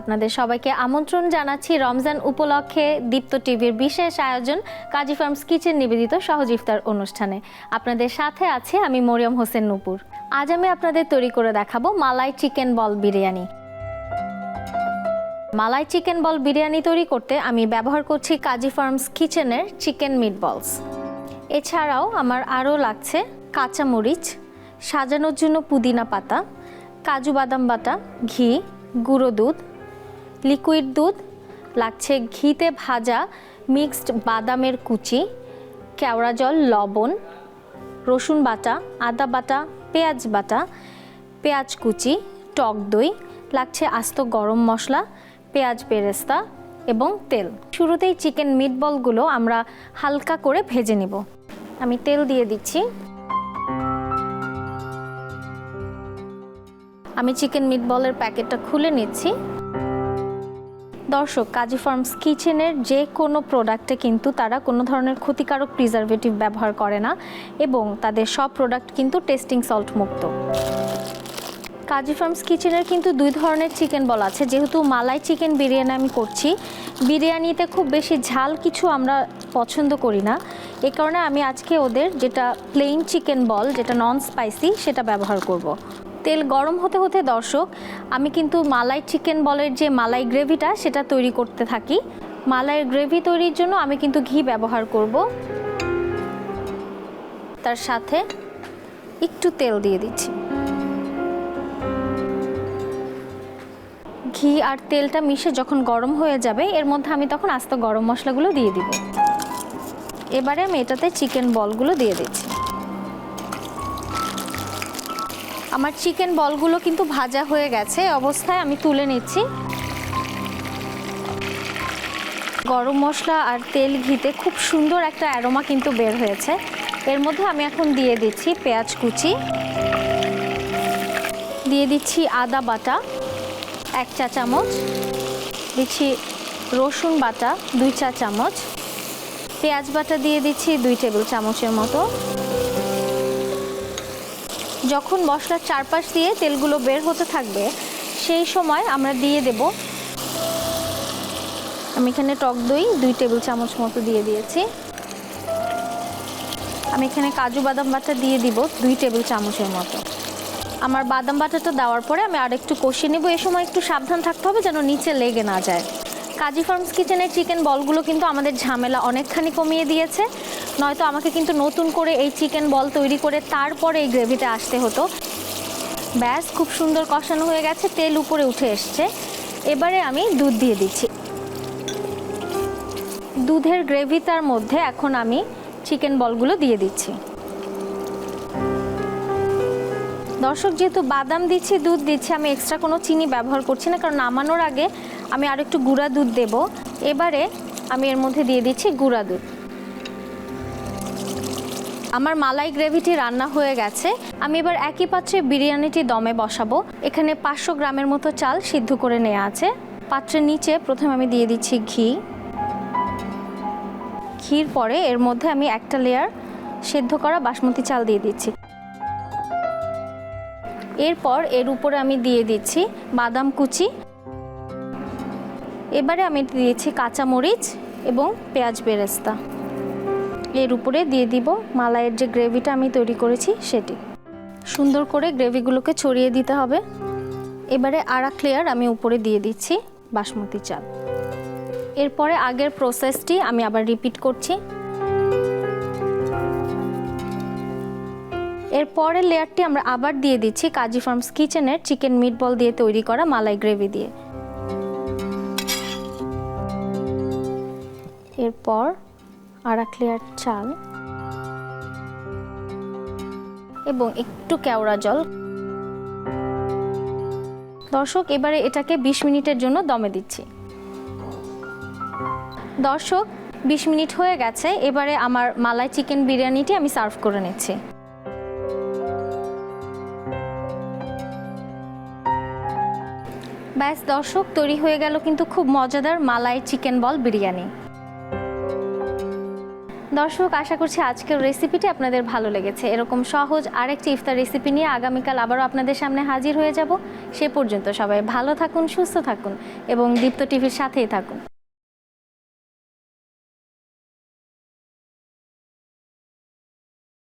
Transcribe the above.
আপনাদের সবাইকে আমন্ত্রণ জানাচ্ছি রমজান উপলক্ষে দীপ্ত টিভির বিশেষ আয়োজন কাজী ফার্মস কিচেন নিবেদিত সহজ ইফতার অনুষ্ঠানে। আপনাদের সাথে আছে আমি মরিয়ম হোসেন নুপুর। আজ আমি আপনাদের তৈরি করে দেখাবো malai chicken ball biryani. Malai chicken ball biryani তৈরি করতে আমি ব্যবহার করছি কাজী ফার্মস কিচেনের চিকেন মিট বলস এছাড়াও আমার আরও লাগছে কাঁচামরিচ, সাজানোর জন্য পুদিনা পাতা, কাজু বাদাম বাটা, ঘি, গুঁড়ো দুধ লিকুইড দুধ, লাগছে ঘিতে ভাজা মিক্সড বাদামের কুচি, কেওড়া জল, লবণ, রসুন বাটা, আদা বাটা, পেঁয়াজ বাটা, পেঁয়াজ কুচি, টক দই, লাগছে আস্ত গরম মশলা, পেঁয়াজ বেরেস্তা এবং তেল। শুরুতেই চিকেন মিটবলগুলো আমরা হালকা করে ভেজে নিব। আমি তেল দিয়ে দিচ্ছি। আমি চিকেন মিটবলের প্যাকেটটা খুলে নিচ্ছি। দর্শক, কাজী ফার্মস কিচেনের যে কোনো প্রোডাক্টে কিন্তু তারা কোনো ধরনের ক্ষতিকারক প্রিজারভেটিভ ব্যবহার করে না এবং তাদের সব প্রোডাক্ট কিন্তু টেস্টিং সল্ট মুক্ত। কাজী ফার্মস কিচেনের কিন্তু দুই ধরনের চিকেন বল আছে। যেহেতু মালাই চিকেন বিরিয়ানি আমি করছি, বিরিয়ানিতে খুব বেশি ঝাল কিছু আমরা পছন্দ করি না। এ কারণে আমি আজকে ওদের যেটা প্লেন চিকেন বল যেটা নন স্পাইসি সেটা ব্যবহার করব। তেল গরম হতে হতে দর্শক, আমি কিন্তু মালাই চিকেন বলের যে মালাই গ্রেভিটা সেটা তৈরি করতে থাকি। মালাইয়ের গ্রেভি তৈরির জন্য আমি কিন্তু ঘি ব্যবহার করব। তার সাথে একটু তেল দিয়ে দিচ্ছি। ঘি আর তেলটা মিশে যখন গরম হয়ে যাবে, এর মধ্যে আমি তখন আস্ত গরম মশলাগুলো দিয়ে দিব। এবারে আমি এটাতে চিকেন বলগুলো দিয়ে দিচ্ছি। আমার চিকেন বলগুলো কিন্তু ভাজা হয়ে গেছে অবস্থায় আমি তুলে নিচ্ছি। গরম মশলা আর তেল ঘিতে খুব সুন্দর একটা অ্যারোমা কিন্তু বের হয়েছে। এর মধ্যে আমি এখন দিয়ে দিচ্ছি পেঁয়াজ কুচি। দিয়ে দিচ্ছি আদা বাটা, এক চা চামচ। দিচ্ছি রসুন বাটা, দুই চা চামচ। পেঁয়াজ বাটা দিয়ে দিচ্ছি দুই টেবিল চামচের মতো। যখন মশলার চারপাশ দিয়ে তেলগুলো বের হতে থাকবে, সেই সময় আমরা দিয়ে দেব। আমি এখানে টক দই দুই টেবিল চামচ মতো দিয়ে দিয়েছি। আমি এখানে কাজু বাদাম বাটা দিয়ে দিব দুই টেবিল চামচের মতো। আমার বাদাম বাটাটা দেওয়ার পরে আমি আর একটু কষিয়ে নেব। এ সময় একটু সাবধান থাকতে হবে যেন নিচে লেগে না যায়। কাজী ফার্মস কিচেনের চিকেন বলগুলো কিন্তু আমাদের ঝামেলা অনেকখানি কমিয়ে দিয়েছে। নয়তো আমাকে কিন্তু নতুন করে এই চিকেন বল তৈরি করে তারপরে এই গ্রেভিতে আসতে হতো। ব্যাস, খুব সুন্দর কষানো হয়ে গেছে, তেল উপরে উঠে এসছে। এবারে আমি দুধ দিয়ে দিচ্ছি। দুধের গ্রেভিটার মধ্যে এখন আমি চিকেন বলগুলো দিয়ে দিচ্ছি। দর্শক, যেহেতু বাদাম দিচ্ছি, দুধ দিচ্ছি, আমি এক্সট্রা কোনো চিনি ব্যবহার করছি না, কারণ নামানোর আগে আমি আর একটু গুঁড়া দুধ দেব। এবারে আমি এর মধ্যে দিয়ে দিচ্ছি গুঁড়া দুধ। আমার মালাই গ্রেভিটি রান্না হয়ে গেছে। আমি এবার একই পাত্রে বিরিয়ানিটি দমে বসাবো। এখানে পাঁচশো গ্রামের মতো চাল সিদ্ধ করে নেওয়া আছে। পাত্রের নিচে প্রথমে আমি দিয়ে দিচ্ছি ঘি। ঘির পরে এর মধ্যে আমি একটা লেয়ার সেদ্ধ করা বাসমতি চাল দিয়ে দিচ্ছি। এরপর এর উপরে আমি দিয়ে দিচ্ছি বাদাম কুচি। এবারে আমি দিয়েছি কাঁচামরিচ এবং পেঁয়াজ বেরেস্তা। এর উপরে দিয়ে দিব। মালাইয়ের যে গ্রেভিটা আমি তৈরি করেছি, সেটি। সুন্দর করে গ্রেভিগুলোকে ছড়িয়ে দিতে হবে। এবারে আর এক লেয়ার আমি উপরে দিয়ে দিচ্ছি বাসমতি চাল। এরপরে আগের প্রসেসটি আমি আবার রিপিট করছি। এর পরের লেয়ারটি আমরা আবার দিয়ে দিচ্ছি কাজী ফার্মস কিচেনের চিকেন মিটবল দিয়ে তৈরি করা মালাই গ্রেভি দিয়ে। এরপর আর লেয়ার চাল এবং একটু কেওড়া জল। দর্শক, এবারে এটাকে ২০ মিনিটের জন্য দমে দিচ্ছি। দর্শক ২০ মিনিট হয়ে গেছে, এবারে আমার মালাই চিকেন বিরিয়ানিটি আমি সার্ভ করে নিচ্ছি। ব্যাস, দর্শক, তৈরি হয়ে গেল কিন্তু খুব মজাদার মালাই চিকেন বল বিরিয়ানি। দর্শক, আশা করছি আজকের রেসিপিটি আপনাদের ভালো লেগেছে। এরকম সহজ আরেকটি ইফতার রেসিপি নিয়ে আগামীকাল আবারও আপনাদের সামনে হাজির হয়ে যাব। সে পর্যন্ত সবাই ভালো থাকুন, সুস্থ থাকুন এবং দীপ্ত টিভির সাথেই থাকুন।